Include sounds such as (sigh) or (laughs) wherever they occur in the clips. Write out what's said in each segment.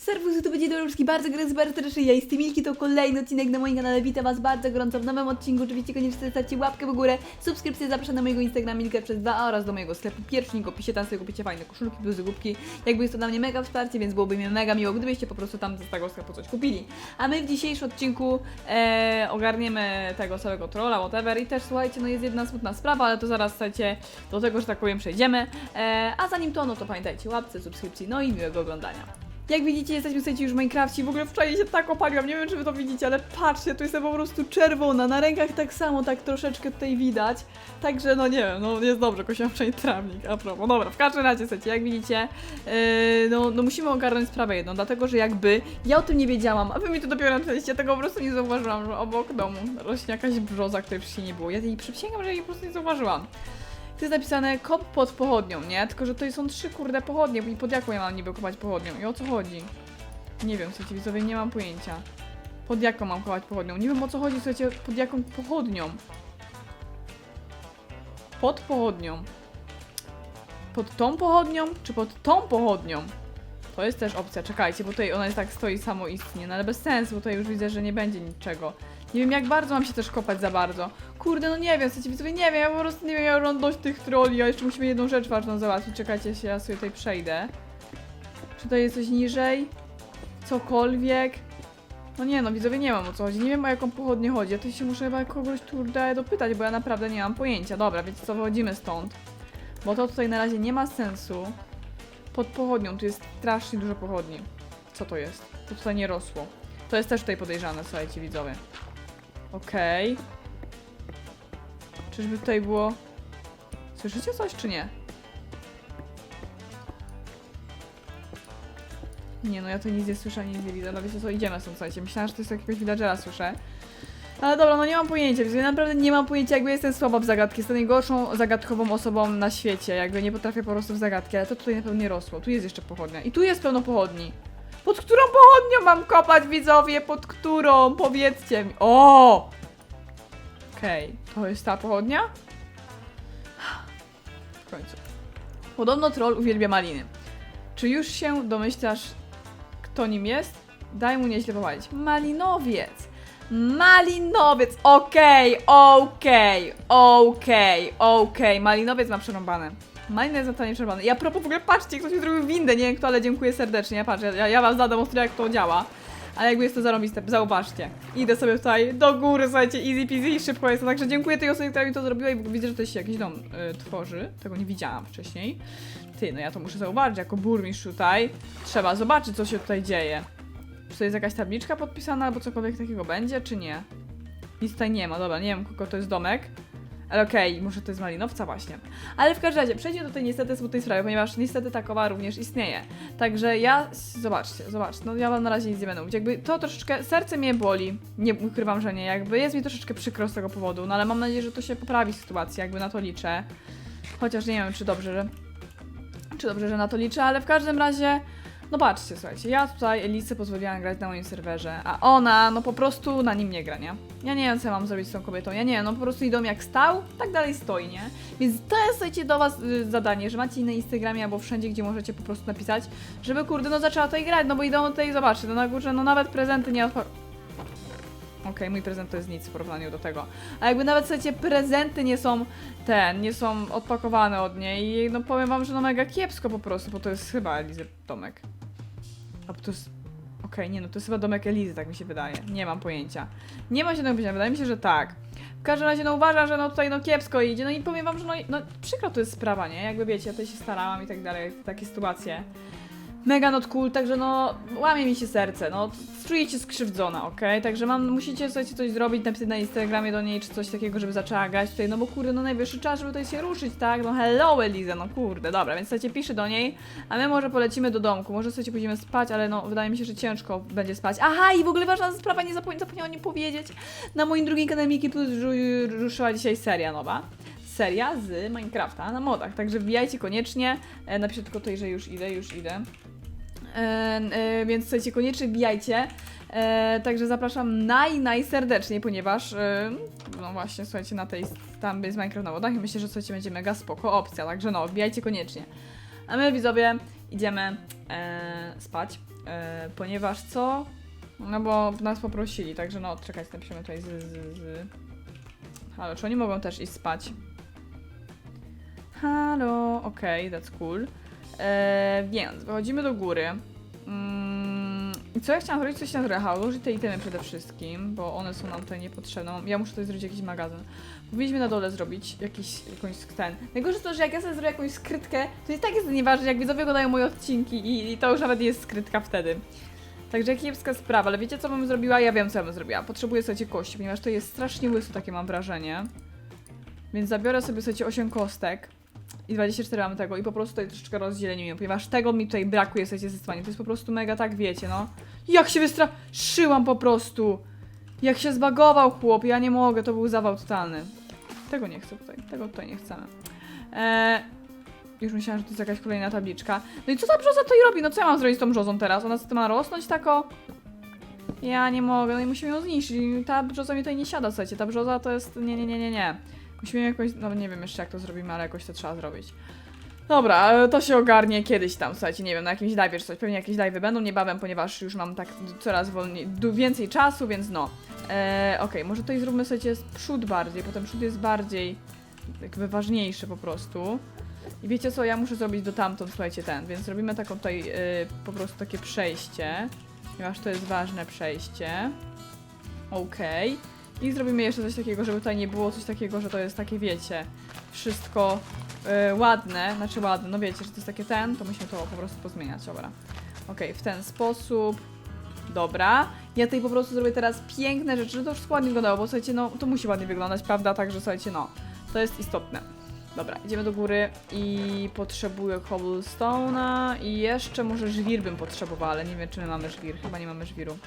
Serwus, to będzie Dorowski, bardzo gorąco, bardzo serdecznie. Ja jestem Milki, to kolejny odcinek na moim kanale. Witam Was bardzo gorąco w nowym odcinku. Oczywiście koniecznie zostawcie łapkę w górę, subskrypcję, zapraszam na mojego Instagrama Milkę przez dwa oraz do mojego sklepu w opisie, tam sobie kupicie fajne koszulki, bluzy, głupki. Jakby jest to dla mnie mega wsparcie, więc byłoby mi mega miło, gdybyście po prostu tam z tego sklepu coś kupili. A my w dzisiejszym odcinku e, ogarniemy tego całego trolla, whatever. I też słuchajcie, no jest jedna smutna sprawa, ale to zaraz słuchajcie, do tego, że tak powiem, przejdziemy. E, a zanim to, no to pamiętajcie, łapce, subskrypcji, no i miłego oglądania. Jak widzicie, jesteśmy słuchajcie, już w Minecrafcie. W ogóle wczoraj się tak opaliłam, nie wiem czy wy to widzicie, ale patrzcie, tu jestem po prostu czerwona, na rękach tak samo, tak troszeczkę tutaj widać, także no nie wiem, no jest dobrze, kosiłam wczoraj trawnik, a propos, dobra, w każdym razie słuchajcie, jak widzicie, yy, no, no musimy ogarnąć sprawę jedną, dlatego, że jakby ja o tym nie wiedziałam, a wy mi to dopiero napisaliście, tego po prostu nie zauważyłam, że obok domu rośnie jakaś brzoza, której wcześniej nie było, ja jej przysięgam, że jej po prostu nie zauważyłam. Tu jest napisane kop pod pochodnią, nie? Tylko, że to są trzy kurde pochodnie i pod jaką ja mam niby kopać pochodnią? I o co chodzi? Nie wiem, słuchajcie, widzowie, nie mam pojęcia. Pod jaką mam kopać pochodnią? Nie wiem o co chodzi, słuchajcie, pod jaką pochodnią? Pod pochodnią. Pod tą pochodnią, czy pod tą pochodnią? To jest też opcja, czekajcie, bo tutaj ona jest tak stoi samoistnie, no ale bez sensu, bo tutaj już widzę, że nie będzie niczego. Nie wiem jak bardzo mam się też kopać za bardzo. Kurde, no nie wiem, słuchajcie, widzowie, nie wiem, ja po prostu nie wiem, ja dość tych troli, a jeszcze musimy jedną rzecz ważną załatwić. Czekajcie, się, ja sobie tutaj przejdę. Czy tutaj jest coś niżej? Cokolwiek? No nie no, widzowie, nie mam o co chodzi. Nie wiem o jaką pochodnię chodzi. Ja tutaj się muszę chyba kogoś kurde dopytać, bo ja naprawdę nie mam pojęcia. Dobra, wiecie co, wychodzimy stąd. Bo to tutaj na razie nie ma sensu. Pod pochodnią, tu jest strasznie dużo pochodni. Co to jest? To tutaj nie rosło. To jest też tutaj podejrzane, słuchajcie, widzowie. Okej. Czyżby tutaj było... Słyszycie coś, czy nie? Nie, no ja to nic nie słyszę, nic nie widzę. No wiecie co, idziemy stąd, słuchajcie. Myślałam, że to jest jakiegoś villagera słyszę. Ale dobra, no nie mam pojęcia, więc ja naprawdę nie mam pojęcia, jakby jestem słaba w zagadki. Jestem najgorszą zagadkową osobą na świecie, jakby nie potrafię po prostu w zagadki, ale to tutaj na pewno nie rosło. Tu jest jeszcze pochodnia. I tu jest pełno pochodni. Pod którą pochodnią mam kopać, widzowie? Pod którą? Powiedzcie mi. O! Okej, to jest ta pochodnia? W końcu. Podobno troll uwielbia maliny. Czy już się domyślasz, kto nim jest? Daj mu nieźle powalić. Malinowiec! Malinowiec! Okej, okej, okej, okej. Malinowiec ma przerąbane. Jest totalnie przerąbane. Ja propos w ogóle patrzcie, ktoś mi zrobił windę, nie wiem kto, ale dziękuję serdecznie. Ja patrzę, ja, ja wam zademonstruję jak to działa. Ale jakby jest to zarobiste, zauważcie. Idę sobie tutaj do góry, słuchajcie, easy peasy, szybko jest to. Także dziękuję tej osobie, która mi to zrobiła i widzę, że tutaj się jakiś dom y, tworzy. Tego nie widziałam wcześniej. Ty, no ja to muszę zauważyć, jako burmistrz tutaj. Trzeba zobaczyć, co się tutaj dzieje. Czy to jest jakaś tabliczka podpisana, albo cokolwiek takiego będzie, czy nie? Nic tutaj nie ma, dobra, nie wiem, kogo to jest domek. Ale okej, może to jest malinowca właśnie. Ale w każdym razie, przejdźmy do tej niestety smutnej sprawy, ponieważ niestety takowa również istnieje. Także ja, zobaczcie, zobaczcie, no ja wam na razie nic nie będę mówić. Jakby to troszeczkę, serce mnie boli, nie ukrywam, że nie, jakby jest mi troszeczkę przykro z tego powodu, no ale mam nadzieję, że to się poprawi sytuacja, jakby na to liczę. Chociaż nie wiem, czy dobrze, że, czy dobrze, że na to liczę, ale w każdym razie, no patrzcie, słuchajcie, ja tutaj Elisę pozwoliłam grać na moim serwerze, a ona, no po prostu na nim nie gra, nie? Ja nie wiem, co ja mam zrobić z tą kobietą, ja nie wiem, no po prostu idą jak stał, tak dalej stoi, nie? Więc to jest, słuchajcie, do was y, zadanie, że macie na Instagramie albo wszędzie, gdzie możecie po prostu napisać, żeby, kurde, no zaczęła tutaj grać, no bo idą tutaj, zobaczcie, no na górze, no nawet prezenty nie odpa... Okej, mój prezent to jest nic w porównaniu do tego. A jakby nawet, słuchajcie, prezenty nie są ten, nie są odpakowane od niej i no powiem wam, że no mega kiepsko po prostu, bo to jest chyba Elizy domek. A to jest... Okej, nie no, to jest chyba domek Elizy, tak mi się wydaje. Nie mam pojęcia. Nie ma się tego pojęcia, wydaje mi się, że tak. W każdym razie, no uważam, że no tutaj no kiepsko idzie, no i powiem wam, że no, no przykro to jest sprawa, nie? Jakby wiecie, ja tutaj się starałam i tak dalej, takie sytuacje. Mega not cool, także no łamie mi się serce, no czuję się skrzywdzona, okej? Także mam, musicie słuchajcie coś zrobić, napisać na Instagramie do niej czy coś takiego, żeby zaczęła grać tutaj, no bo kurde, no najwyższy czas, żeby tutaj się ruszyć, tak? No hello Eliza, no kurde, dobra, więc słuchajcie, piszę do niej, a my może polecimy do domku, może słuchajcie pójdziemy spać, ale no wydaje mi się, że ciężko będzie spać. Aha, i w ogóle ważna sprawa, nie zapomniałam, zapomniałam nie powiedzieć, na moim drugim kanale Miki Plus ru- ruszyła dzisiaj seria nowa seria z Minecrafta na modach. Także wbijajcie koniecznie. E, napiszę tylko tutaj, że już idę, już idę. E, e, więc słuchajcie, koniecznie wbijajcie. E, także zapraszam naj, najserdeczniej, ponieważ e, no właśnie, słuchajcie, na tej tam jest Minecraft na modach i myślę, że słuchajcie, będzie mega spoko opcja, także no, wbijajcie koniecznie. A my widzowie idziemy e, spać. E, ponieważ co? No bo nas poprosili, także no, czekać, napiszemy tutaj z, z, z... Halo, czy oni mogą też iść spać? Halo, okej, that's cool. Więc wychodzimy do góry. Mm, I co ja chciałam zrobić? Coś na trochę ułożyć te itemy przede wszystkim, bo one są nam tutaj niepotrzebne. Ja muszę tutaj zrobić jakiś magazyn. Powinniśmy na dole zrobić jakiś, jakąś ten. Najgorsze to, że jak ja sobie zrobię jakąś skrytkę, to i tak jest nieważne, jak widzowie oglądają moje odcinki i, i to już nawet jest skrytka wtedy. Także kiepska sprawa, ale wiecie co bym zrobiła? Ja wiem co ja bym zrobiła. Potrzebuję sobie kości, ponieważ to jest strasznie łyso, takie mam wrażenie. Więc zabiorę sobie sobie 8 kostek i 24 mamy tego i po prostu tutaj troszeczkę rozdzieleniuję, ponieważ tego mi tutaj brakuje sobie zdecydowanie. To jest po prostu mega tak, wiecie, no. Jak się wystraszyłam po prostu! Jak się zbagował chłop, ja nie mogę, to był zawał totalny. Tego nie chcę tutaj, tego tutaj nie chcemy. Eee, już myślałam, że to jest jakaś kolejna tabliczka. No i co ta brzoza tutaj robi? No co ja mam zrobić z tą brzozą teraz? Ona ma rosnąć tako? Ja nie mogę, no i musimy ją zniszczyć. Ta brzoza mi tutaj nie siada, słuchajcie, ta brzoza to jest... Nie, nie, nie, nie, nie. Musimy jakoś... No nie wiem jeszcze jak to zrobimy, ale jakoś to trzeba zrobić. Dobra, ale to się ogarnie kiedyś tam, słuchajcie, nie wiem, na jakimś live czy coś, pewnie jakieś live będą niebawem, ponieważ już mam tak coraz wolniej, więcej czasu, więc no. Eee, Okej, może tutaj zróbmy z przód bardziej, potem przód jest bardziej jakby ważniejszy po prostu. I wiecie co, ja muszę zrobić do tamtąd, słuchajcie, ten, więc zrobimy taką tutaj y, po prostu takie przejście, ponieważ to jest ważne przejście. Okej. I zrobimy jeszcze coś takiego, żeby tutaj nie było coś takiego, że to jest takie, wiecie, wszystko y, ładne, znaczy ładne, no wiecie, że to jest takie ten, to musimy to po prostu pozmieniać, dobra. Okej, w ten sposób. Dobra. Ja tutaj po prostu zrobię teraz piękne rzeczy, żeby to wszystko ładnie wyglądało, bo słuchajcie, no to musi ładnie wyglądać, prawda? Także słuchajcie, no, to jest istotne. Dobra, idziemy do góry i potrzebuję cobblestone'a i jeszcze może żwir bym potrzebowała, ale nie wiem, czy my mamy żwir. Chyba nie mamy żwiru.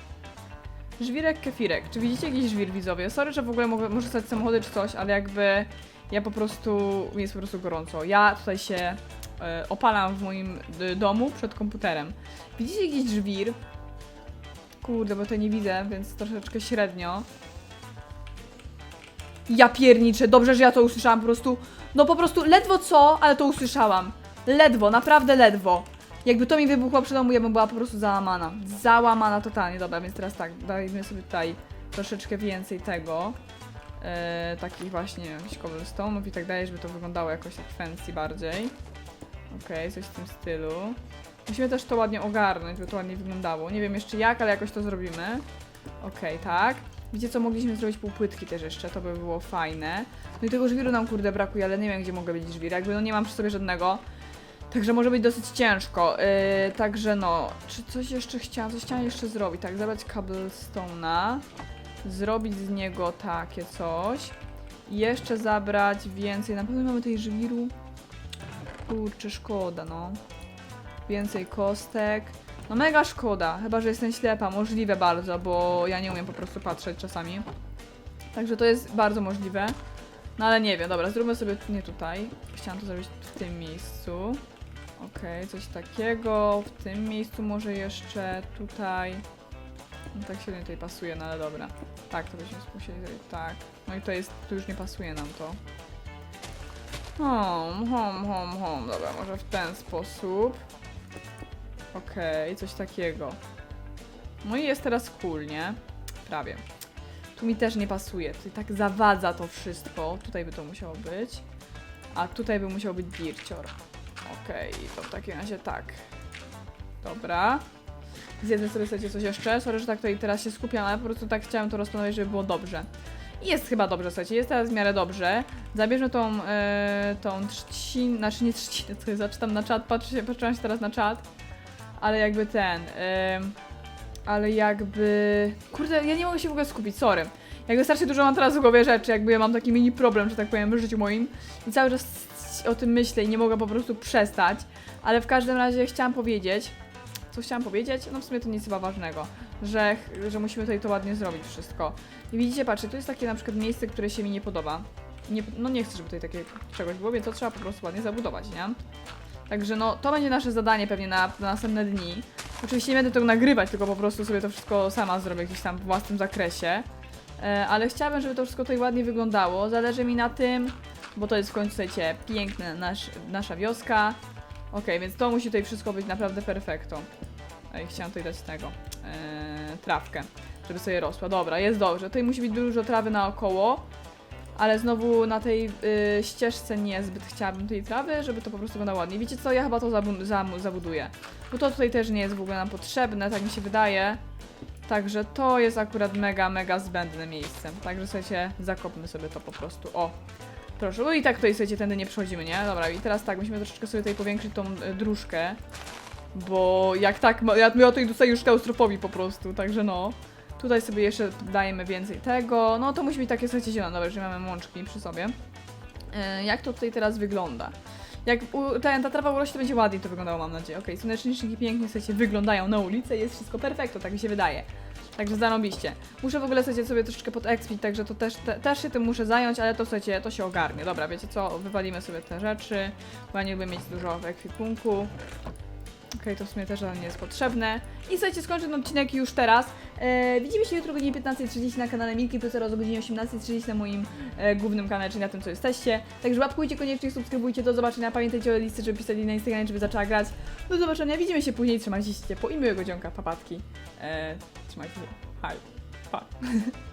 Żwirek, kefirek. Czy widzicie jakiś żwir, widzowie? Sorry, że w ogóle mogę, muszę stać samochody czy coś, ale jakby ja po prostu, mi jest po prostu gorąco. Ja tutaj się e, opalam w moim y, domu przed komputerem. Widzicie jakiś żwir? Kurde, bo to nie widzę, więc troszeczkę średnio. Ja pierniczę, dobrze, że ja to usłyszałam po prostu. No po prostu ledwo co, ale to usłyszałam. Ledwo, naprawdę ledwo. Jakby to mi wybuchło przed domu, ja bym była po prostu załamana. Załamana totalnie, dobra, więc teraz tak, dajmy sobie tutaj troszeczkę więcej tego. E, takich właśnie jakichś cobblestone'ów i tak dalej, żeby to wyglądało jakoś tak fancy bardziej. Okej, coś w tym stylu. Musimy też to ładnie ogarnąć, żeby to ładnie wyglądało. Nie wiem jeszcze jak, ale jakoś to zrobimy. Okej, tak. Wiecie co, mogliśmy zrobić półpłytki też jeszcze, to by było fajne. No i tego żwiru nam kurde brakuje, ale nie wiem gdzie mogę być żwir, jakby no nie mam przy sobie żadnego. Także może być dosyć ciężko. Yy, także no, czy coś jeszcze chciałam, coś chciałam jeszcze zrobić, tak, zabrać cobblestone'a, zrobić z niego takie coś jeszcze zabrać więcej, na pewno mamy tej żwiru. Kurczę, szkoda, no. Więcej kostek. No mega szkoda, chyba że jestem ślepa, możliwe bardzo, bo ja nie umiem po prostu patrzeć czasami. Także to jest bardzo możliwe. No ale nie wiem, dobra, zróbmy sobie nie tutaj. Chciałam to zrobić w tym miejscu. Okej, coś takiego. W tym miejscu może jeszcze tutaj. No tak średnio tutaj pasuje, no ale dobra. Tak, to byśmy musieli zrobić tak. No i to jest, tu już nie pasuje nam to. Hom, hom, hom, hom. Dobra, może w ten sposób. Okej, coś takiego. No i jest teraz cool, nie? Prawie. Tu mi też nie pasuje. Tutaj tak zawadza to wszystko. Tutaj by to musiało być. A tutaj by musiał być bircior. Okej, to w takim razie tak. Dobra. Zjedzę sobie słuchajcie, coś jeszcze. Sorry, że tak tutaj teraz się skupiam, ale po prostu tak chciałam to rozplanować, żeby było dobrze. I jest chyba dobrze, słuchajcie, jest teraz w miarę dobrze. Zabierzmy tą, e, tą trzcinę, znaczy nie trzcinę, to jest, zaczytam na czat, patrzę, patrzyłam się teraz na czat. Ale jakby ten, em, ale jakby, kurde, ja nie mogę się w ogóle skupić, sorry. Jakby strasznie dużo mam teraz w głowie rzeczy, jakby ja mam taki mini problem, że tak powiem, w życiu moim. I cały czas o tym myślę i nie mogę po prostu przestać. Ale w każdym razie chciałam powiedzieć, co chciałam powiedzieć? No w sumie to nic chyba ważnego, że, że musimy tutaj to ładnie zrobić wszystko. I widzicie, patrzcie, to jest takie na przykład miejsce, które się mi nie podoba. Nie, no nie chcę, żeby tutaj takie czegoś było, więc to trzeba po prostu ładnie zabudować, nie? Także no, to będzie nasze zadanie pewnie na, na następne dni. Oczywiście nie będę tego nagrywać, tylko po prostu sobie to wszystko sama zrobię gdzieś tam w własnym zakresie. E, ale chciałabym, żeby to wszystko tutaj ładnie wyglądało. Zależy mi na tym, bo to jest w końcu, słuchajcie, piękne nasz, nasza wioska. Okej, więc to musi tutaj wszystko być naprawdę perfekto. Ej, chciałam tutaj dać tego, e, trawkę, żeby sobie rosła. Dobra, jest dobrze. Tutaj musi być dużo trawy naokoło, ale znowu na tej y, ścieżce niezbyt chciałabym tej trawy, żeby to po prostu wyglądało ładnie. Wiecie co, ja chyba to zabuduję. Bo to tutaj też nie jest w ogóle nam potrzebne, tak mi się wydaje. Także to jest akurat mega, mega zbędne miejsce. Także słuchajcie, zakopmy sobie to po prostu. O, proszę. No i tak tutaj, słuchajcie, tędy nie przechodzimy, nie? Dobra, i teraz tak, musimy troszeczkę sobie tutaj powiększyć tą e, dróżkę. Bo jak tak, ja, ja tutaj dostaję już klaustrofobii po prostu, także no. Tutaj sobie jeszcze dajemy więcej tego. No to musi być takie, słuchajcie, zielone. Dobra, że mamy mączki przy sobie. E, jak to tutaj teraz wygląda? Jak u, ta, ta trawa urośnie, to będzie ładniej to wyglądało, mam nadzieję. Okej, słoneczniki pięknie, słuchajcie, wyglądają na ulicy, jest wszystko perfekto, tak mi się wydaje. Także zarobiście. Muszę w ogóle, słuchajcie, sobie troszeczkę podekspić, także to też, te, też się tym muszę zająć, ale to, słuchajcie, to się ogarnie. Dobra, wiecie co, wywalimy sobie te rzeczy, bo ja nie lubię mieć dużo w ekwipunku. Okej, to w sumie też nie jest potrzebne. I słuchajcie, skończę ten odcinek już teraz. E, widzimy się jutro o godzinie 15.30 na kanale Milki, plus oraz o godzinie 18.30 na moim e, głównym kanale, czyli na tym, co jesteście. Także łapkujcie koniecznie, subskrybujcie, do zobaczenia. Pamiętajcie o listy, żeby pisali na Instagramie, żeby zaczęła grać. Do zobaczenia, widzimy się później, trzymajcie się ciepło i miłego dzionka, papatki. E, trzymajcie się, hej, pa. (laughs)